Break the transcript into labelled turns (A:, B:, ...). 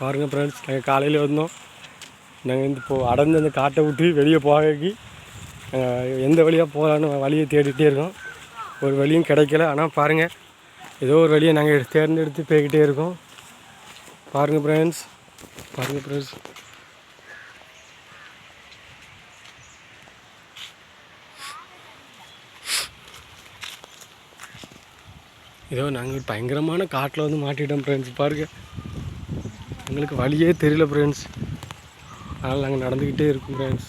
A: பாருங்கள் ஃப்ரெண்ட்ஸ் நாங்கள் காலையில் வந்தோம். நாங்கள் வந்து இப்போ அடைஞ்ச அந்த காட்டை விட்டு வெளியே போகி எந்த வழியாக போகலான்னு வழியை தேடிகிட்டே இருக்கோம். ஒரு வழியும் கிடைக்கல. ஆனால் பாருங்கள் ஏதோ ஒரு வழியை நாங்கள் தேர்ந்தெடுத்து போய்கிட்டே இருக்கோம். பாருங்கள் ஃப்ரெண்ட்ஸ் பாருங்கள் ஃப்ரெண்ட்ஸ் ஏதோ நாங்கள் பயங்கரமான காட்டில் வந்து மாட்டிட்டோம் ஃப்ரெண்ட்ஸ் பாருங்கள் எங்களுக்கு வழியே தெரியல ஃப்ரெண்ட்ஸ் அதனால் நாங்கள் நடந்துக்கிட்டே இருக்கோம் ஃப்ரெண்ட்ஸ்